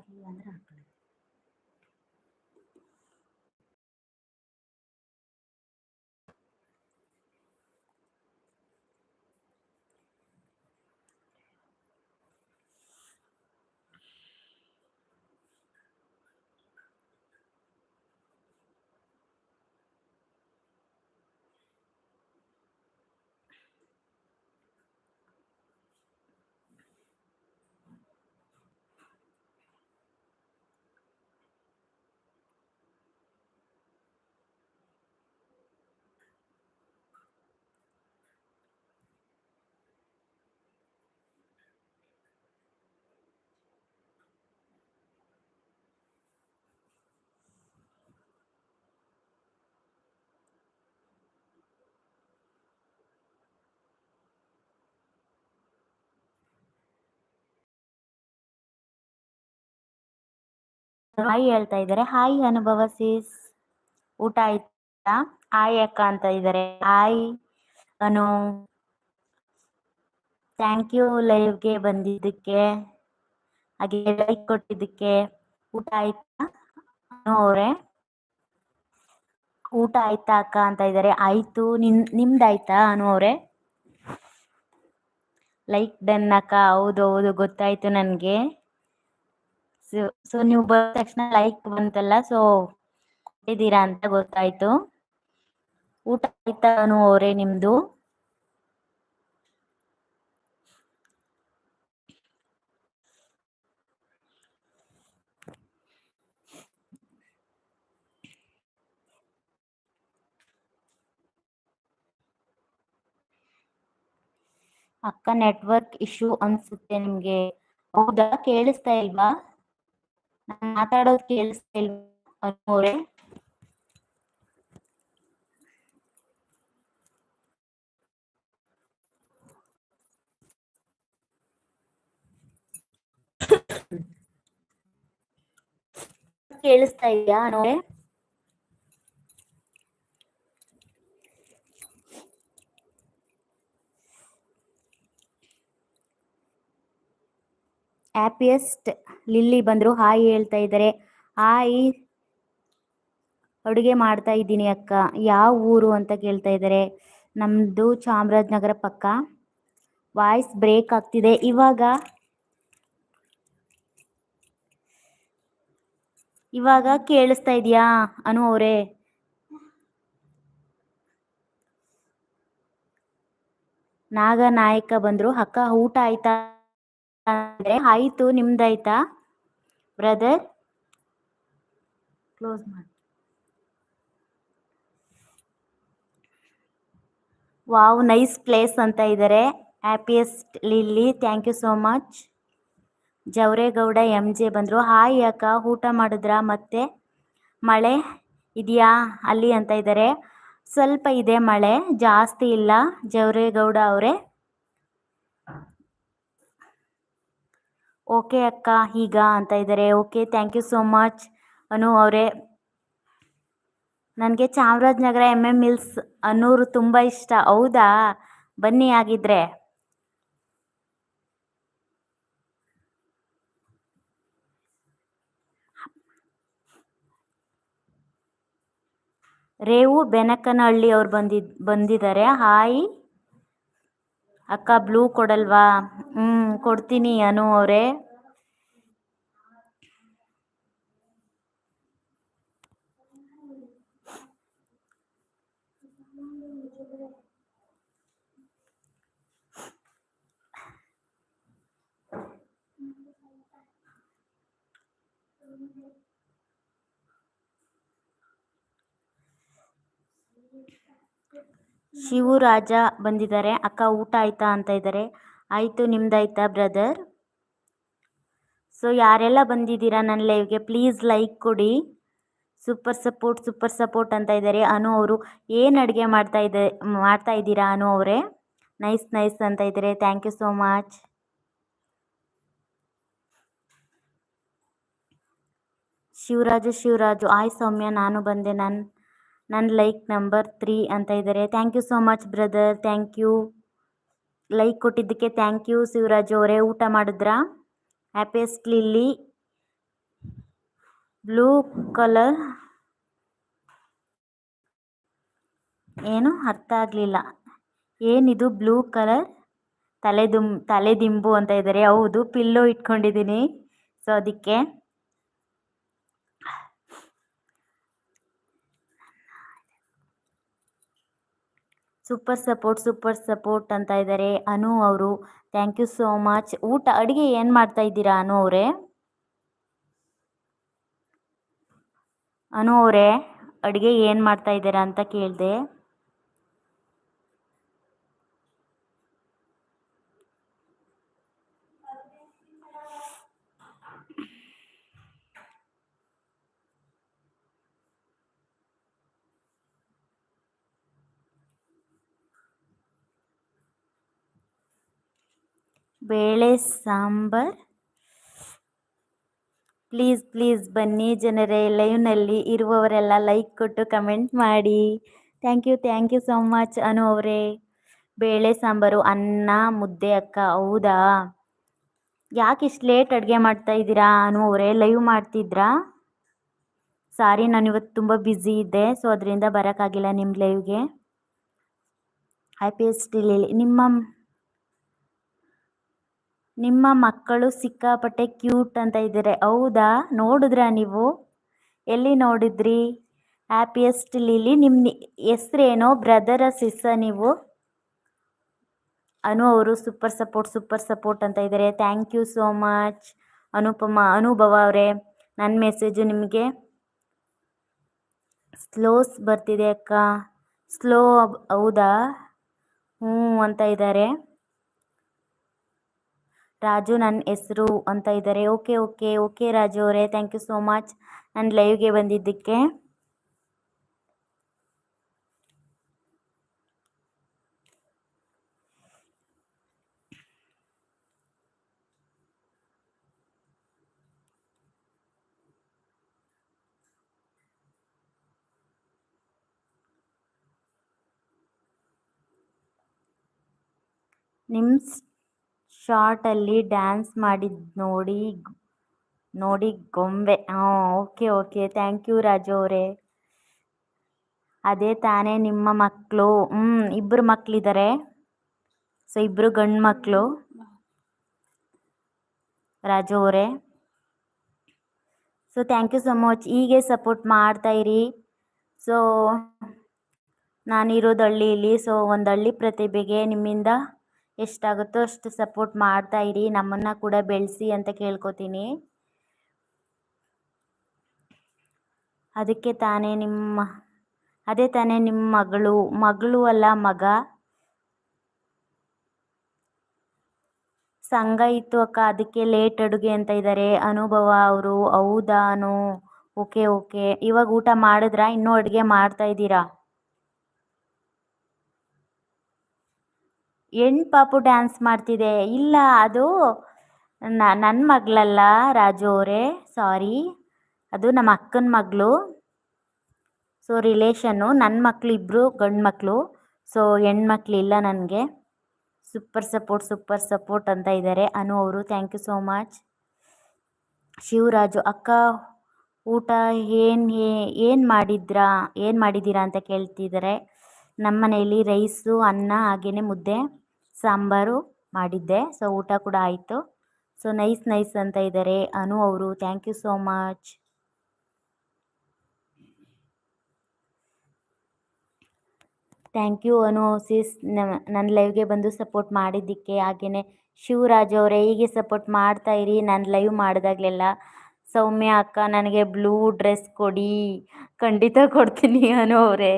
ಬರಲಿಲ್ಲ ಅಂದ್ರೆ ಹಾಕೊಳ್ಳಿ ಹಾಯ್ ಹೇಳ್ತಾ ಇದ್ದಾರೆ. ಹಾಯ್ ಅನುಭವ ಸೀಸ್ ಊಟ ಆಯ್ತಾ? ಹಾಯ್ ಅಕ್ಕ ಅಂತ ಇದ್ದಾರೆ. ಹಾಯ್ ಅನು. ಥ್ಯಾಂಕ್ ಯು ಲೈವ್ಗೆ ಬಂದಿದ್ದಕ್ಕೆ. ಹಾಗೆ ಲೈಕ್ ಕೊಟ್ಟಿದ್ದಕ್ಕೆ. ಊಟ ಆಯ್ತಾ? ಅನು ಅವರೇ. ಊಟ ಆಯ್ತಾ ಅಕ್ಕ ಅಂತ ಇದ್ದಾರೆ. ಆಯ್ತು. ನಿನ್ ನಿಮ್ದಾಯ್ತಾ ಅನು ಅವರೇ? ಲೈಕ್ ಡನ್ ಅಕ್ಕ. ಹೌದು ಹೌದು. ಗೊತ್ತಾಯ್ತು ನನಗೆ. ಸೊ ನೀವು ಬಂದ ತಕ್ಷಣ ಲೈಕ್ ಬಂತಲ್ಲ ಸೊ ಕೊಟ್ಟಿದ್ದೀರಾ ಅಂತ ಗೊತ್ತಾಯ್ತು. ಊಟ ಆಯ್ತಾನು ಅವರೇ ನಿಮ್ದು? ಅಕ್ಕ ನೆಟ್ವರ್ಕ್ ಇಶ್ಯೂ ಅನ್ಸುತ್ತೆ ನಿಮ್ಗೆ. ಹೌದಾ? ಕೇಳಿಸ್ತಾ ಇಲ್ವಾ? ಮಾತಾಡೋದು ಕೇಳಿಸ್ತಾ ಇಲ್ವಾ ಅನು ಅವರೇ ಕೇಳಿಸ್ತಾ ಇದೆಯಾ ಅನು ಅವರೇ ಹ್ಯಾಪಿಯೆಸ್ಟ್ ಲಿಲ್ಲಿ ಬಂದರು ಹಾಯ್ ಹೇಳ್ತಾ ಇದ್ದಾರೆ ಹಾಯ್ ಅಡುಗೆ ಮಾಡ್ತಾ ಇದ್ದೀನಿ ಅಕ್ಕ. ಯಾವ ಊರು ಅಂತ ಕೇಳ್ತಾ ಇದ್ದಾರೆ ನಮ್ಮದು ಚಾಮರಾಜನಗರ ಪಕ್ಕ. ವಾಯ್ಸ್ ಬ್ರೇಕ್ ಆಗ್ತಿದೆ. ಇವಾಗ ಇವಾಗ ಕೇಳಿಸ್ತಾ ಇದೆಯಾ ಅನು ಅವರೇ? ನಾಗನಾಯಕ ಬಂದರು. ಅಕ್ಕ ಊಟ ಆಯ್ತಾ? ಅಂದ್ರೆ ಆಯ್ತು ನಿಮ್ದಾಯ್ತಾ ಬ್ರದರ್ ಕ್ಲೋಸ್ ಮಾಡಿ. ವಾವ್ ನೈಸ್ ಪ್ಲೇಸ್ ಅಂತ ಇದ್ದಾರೆ happiest Lilly thank you so much Javaregowda M J ಬಂದರು. ಹಾಯ್ ಅಕ್ಕ, ಊಟ ಮಾಡಿದ್ರಾ ಮತ್ತೆ? ಮಳೆ ಇದೆಯಾ ಅಲ್ಲಿ ಅಂತ ಇದ್ದಾರೆ ಸ್ವಲ್ಪ ಇದೆ ಮಳೆ, ಜಾಸ್ತಿ ಇಲ್ಲ. ಜವರೇಗೌಡ ಅವರೇ. ಓಕೆ ಅಕ್ಕ ಈಗ ಅಂತ ಇದ್ದಾರೆ okay thank you so much Anu ಅವರೇ, ನನಗೆ Chamarajanagar M M mills Annur ತುಂಬ ಇಷ್ಟ. ಹೌದಾ? ಬನ್ನಿ ಆಗಿದ್ರೆ ರೇವು ಬೆನಕನಹಳ್ಳಿ ಅವ್ರು ಬಂದಿದ್, ಬಂದಿದ್ದಾರೆ. ಹಾಯ್ ಅಕ್ಕ ಬ್ಲೂ ಕೊಡಲ್ವಾ? ಹ್ಞೂ ಕೊಡ್ತೀನಿ ಅನು ಅವರೇ. ಶಿವರಾಜ ಬಂದಿದ್ದಾರೆ. ಅಕ್ಕ, ಊಟ ಆಯ್ತಾ ಅಂತ ಇದ್ದಾರೆ. ಆಯಿತು, ನಿಮ್ದಾಯ್ತಾ ಬ್ರದರ್? ಸೊ ಯಾರೆಲ್ಲ ಬಂದಿದ್ದೀರಾ ನನ್ನ ಲೈವ್ಗೆ ಪ್ಲೀಸ್ ಲೈಕ್ ಕೊಡಿ. ಸೂಪರ್ ಸಪೋರ್ಟ್ ಸೂಪರ್ ಸಪೋರ್ಟ್ ಅಂತ ಇದ್ದಾರೆ ಅನು ಅವರು. ಏನು ಅಡುಗೆ ಮಾಡ್ತಾ ಇದೆ ಮಾಡ್ತಾ ಇದ್ದೀರಾ ಅನು ಅವರೇ? ನೈಸ್ ನೈಸ್ ಅಂತ ಇದ್ದಾರೆ. Thank you so much Shivaraju Shivaraju. Hi Soumya, ನಾನು ಬಂದೆ ನನ್ನ ನನ್ನ ಲೈಕ್ ನಂಬರ್ ತ್ರೀ ಅಂತ ಇದ್ದಾರೆ thank you so much brother thank you like ಕೊಟ್ಟಿದ್ದಕ್ಕೆ ಥ್ಯಾಂಕ್ ಯು ಶಿವರಾಜ್ ಅವರೇ ಊಟ ಮಾಡಿದ್ರಾ? ಹ್ಯಾಪಿಯೆಸ್ಟ್ ಲಿಲ್ಲಿ ಬ್ಲೂ ಕಲರ್ ಏನು ಅರ್ಥ ಆಗಲಿಲ್ಲ. ಏನಿದು ಬ್ಲೂ ಕಲರ್ ತಲೆದುಂ, ತಲೆದಿಂಬು ಅಂತ ಇದ್ದಾರೆ ಹೌದು ಪಿಲ್ಲೋ ಇಟ್ಕೊಂಡಿದ್ದೀನಿ. ಸೊ ಅದಕ್ಕೆ ಸೂಪರ್ ಸಪೋರ್ಟ್ ಸೂಪರ್ ಸಪೋರ್ಟ್ ಅಂತ ಇದ್ದಾರೆ ಅನು ಅವರು ಥ್ಯಾಂಕ್ ಯು ಸೋ ಮಚ್ ಊಟ, ಅಡುಗೆ ಏನು ಮಾಡ್ತಾ ಇದ್ದೀರಾ ಅನು ಅವರೇ? ಅನು ಅವರೇ, ಅಡುಗೆ ಏನು ಮಾಡ್ತಾ ಇದ್ದೀರಾ ಅಂತ ಕೇಳಿದೆ. ಬೇಳೆ ಸಾಂಬಾರ್. ಪ್ಲೀಸ್ ಪ್ಲೀಸ್ ಬನ್ನಿ ಜನರೇ ಲೈವ್ನಲ್ಲಿ ಇರುವವರೆಲ್ಲ ಲೈಕ್ ಕೊಟ್ಟು ಕಮೆಂಟ್ ಮಾಡಿ. Thank you thank you so much Anu ಅವರೇ. ಬೇಳೆ ಸಾಂಬಾರು ಅನ್ನ, ಮುದ್ದೆ ಅಕ್ಕ, ಹೌದಾ? ಯಾಕೆ ಇಷ್ಟು ಲೇಟ್ ಅಡುಗೆ ಮಾಡ್ತಾ ಇದ್ದೀರಾ ಅನು ಅವರೇ? ಲೈವ್ ಮಾಡ್ತಿದ್ರಾ? ಸಾರಿ ನಾನು ಇವತ್ತು ತುಂಬ ಬ್ಯುಸಿ ಇದ್ದೆ ಸೊ ಅದರಿಂದ ಬರೋಕ್ಕಾಗಿಲ್ಲ ನಿಮ್ಮ ಲೈವ್ಗೆ ಹ್ಯಾಪಿಯೆಸ್ಟ್ ಇಲ್ಲಿ. ನಿಮ್ಮ ನಿಮ್ಮ ಮಕ್ಕಳು ಸಿಕ್ಕಾಪಟ್ಟೆ ಕ್ಯೂಟ್ ಅಂತ ಇದ್ದಾರೆ. ಹೌದಾ? ನೋಡಿದ್ರಾ ನೀವು? ಎಲ್ಲಿ ನೋಡಿದ್ರಿ? ಹ್ಯಾಪಿಯೆಸ್ಟ್ ಲೀಲಿ ನಿಮ್ಮ ಹೆಸ್ರೇನೋ? ಬ್ರದರ ಸಿಸ್ಸ ನೀವು? ಅನು ಅವರು ಸೂಪರ್ ಸಪೋರ್ಟ್ ಸೂಪರ್ ಸಪೋರ್ಟ್ ಅಂತ ಇದ್ದಾರೆ. Thank you so much. Anupama, Anubhava ಅವರೇ ನನ್ನ ಮೆಸೇಜು ನಿಮಗೆ. ಸ್ಲೋಸ್ ಬರ್ತಿದೆ ಅಕ್ಕ. ಸ್ಲೋ ಹೌದಾ? ಹ್ಞೂ ಅಂತ ಇದ್ದಾರೆ. ರಾಜು ನನ್ನ ಹೆಸರು ಅಂತ ಇದ್ದಾರೆ. ಓಕೆ ಓಕೆ ಓಕೆ ರಾಜು ಅವರೇ ಥ್ಯಾಂಕ್ ಯು ಸೋ ಮಚ್ ನನ್ನ ಲೈವ್ಗೆ ಬಂದಿದ್ದಕ್ಕೆ. ನಿಮ್ಮ ಶಾರ್ಟಲ್ಲಿ ಡ್ಯಾನ್ಸ್ ಮಾಡಿದ್ದು ನೋಡಿ ನೋಡಿ ಗೊಂಬೆ. ಹಾಂ, okay okay. Thank you Raju ಅವರೇ. ಅದೇ ತಾನೇ ನಿಮ್ಮ ಮಕ್ಕಳು ಹ್ಞೂ ಇಬ್ಬರು ಮಕ್ಕಳಿದ್ದಾರೆ ಸೊ ಇಬ್ಬರು ಗಂಡು ಮಕ್ಕಳು ರಾಜು ಅವರೇ. So, thank you so much. ಹೀಗೆ ಸಪೋರ್ಟ್ ಮಾಡ್ತಾ ಇರಿ. ಸೊ, ನಾನಿರೋದು ಹಳ್ಳಿಯಲ್ಲಿ ಸೊ, ಒಂದು ಹಳ್ಳಿ ಪ್ರತಿಭೆಗೆ ನಿಮ್ಮಿಂದ ಎಷ್ಟಾಗುತ್ತೋ ಅಷ್ಟು ಸಪೋರ್ಟ್ ಮಾಡ್ತಾ ಇರಿ, ನಮ್ಮನ್ನು ಕೂಡ ಬೆಳೆಸಿ ಅಂತ ಕೇಳ್ಕೊತೀನಿ. ಅದಕ್ಕೆ ತಾನೇ ನಿಮ್ಮ ಅದೇ ತಾನೇ ನಿಮ್ಮ ಮಗಳು ಮಗಳು ಅಲ್ಲ ಮಗ. ಸಂಘ ಇತ್ತು ಅಕ್ಕ, ಅದಕ್ಕೆ ಲೇಟ್ ಅಡುಗೆ ಅಂತ ಇದ್ದಾರೆ ಅನುಭವ ಅವರು ಹೌದಾನು ಓಕೆ ಓಕೆ ಇವಾಗ ಊಟ ಮಾಡಿದ್ರಾ? ಇನ್ನೂ ಅಡುಗೆ ಮಾಡ್ತಾ ಇದ್ದೀರಾ? ಹೆಣ್ಣು ಪಾಪು ಡ್ಯಾನ್ಸ್ ಮಾಡ್ತಿದೆ. ಇಲ್ಲ, ಅದು ನನ್ನ ಮಗಳಲ್ಲ, ರಾಜು ಅವರೇ ಸಾರಿ ಅದು ನಮ್ಮ ಅಕ್ಕನ ಮಗಳು. ಸೊ ರಿಲೇಷನ್ನು ನನ್ನ ಮಕ್ಳು ಇಬ್ಬರು ಗಂಡು ಮಕ್ಕಳು ಸೊ ಹೆಣ್ಮಕ್ಳಿಲ್ಲ ನನಗೆ. ಸೂಪರ್ ಸಪೋರ್ಟ್ ಸೂಪರ್ ಸಪೋರ್ಟ್ ಅಂತ ಇದ್ದಾರೆ ಅನು ಅವರು thank you so much Shivaraju, ಅಕ್ಕ, ಊಟ ಏನು ಏನು ಮಾಡಿದ್ರಾ, ಏನು ಮಾಡಿದ್ದೀರಾ ಅಂತ ಕೇಳ್ತಿದ್ದಾರೆ ನಮ್ಮ ಮನೆಯಲ್ಲಿ ರೈಸು ಅನ್ನ ಹಾಗೆಯೇ ಮುದ್ದೆ. ಸಾಂಬಾರು ಮಾಡಿದ್ದೆ. ಸೊ ಊಟ ಕೂಡ ಆಯಿತು. ಸೊ ನೈಸ್ ನೈಸ್ ಅಂತ ಇದ್ದಾರೆ ಅನು ಅವರು. Thank you so much thank you Anu. Sis ನನ್ನ ಲೈವ್ಗೆ ಬಂದು ಸಪೋರ್ಟ್ ಮಾಡಿದ್ದಕ್ಕೆ ಹಾಗೆಯೇ ಶಿವರಾಜ್ ಅವರೇ, ಹೀಗೆ ಸಪೋರ್ಟ್ ಮಾಡ್ತಾ ಇರಿ. ನಾನು ಲೈವ್ ಮಾಡಿದಾಗಲೆಲ್ಲ ಸೌಮ್ಯ ಅಕ್ಕ, ನನಗೆ ಬ್ಲೂ ಡ್ರೆಸ್ ಕೊಡಿ. ಖಂಡಿತ ಕೊಡ್ತೀನಿ ಅನು ಅವರೇ.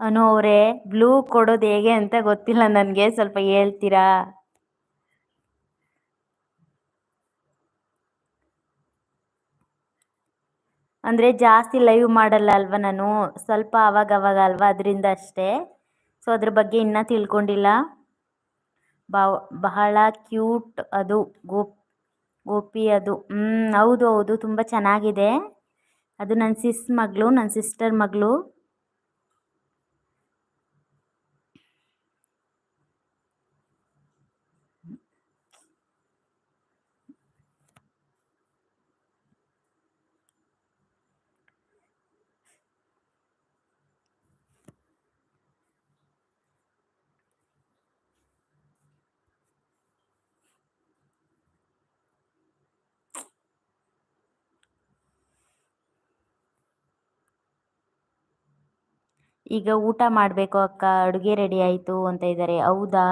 ಅನು ಅವರೇ ಬ್ಲೂ ಕೊಡೋದು ಹೇಗೆ ಅಂತ ಗೊತ್ತಿಲ್ಲ ನನಗೆ, ಸ್ವಲ್ಪ ಹೇಳ್ತೀರಾ? ಅಂದರೆ ಜಾಸ್ತಿ ಲೈವ್ ಮಾಡಲ್ಲ ಅಲ್ವಾ ನಾನು? ಸ್ವಲ್ಪ ಅವಾಗ ಅವಾಗ ಅಲ್ವಾ ಅದರಿಂದ ಅಷ್ಟೇ. ಸೊ ಅದ್ರ ಬಗ್ಗೆ ಇನ್ನೂ ತಿಳ್ಕೊಂಡಿಲ್ಲ. ಬಹಳ ಕ್ಯೂಟ್ ಅದು, ಗೋಪ್, ಗೋಪಿ ಅದು. ಹ್ಞೂ ಹೌದು ಹೌದು, ತುಂಬ ಚೆನ್ನಾಗಿದೆ. ಅದು ನನ್ನ ಸಿಸ್ ಮಗಳು ನನ್ನ ಸಿಸ್ಟರ್ ಮಗಳು. ಈಗ ಊಟ ಮಾಡಬೇಕು ಅಕ್ಕ ಅಡುಗೆ ರೆಡಿ ಆಯಿತು ಅಂತ ಇದ್ದಾರೆ ಹೌದಾ?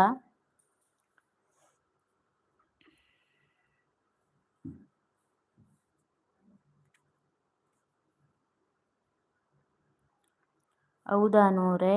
ಹೌದಾ ಅನುವ್ರೆ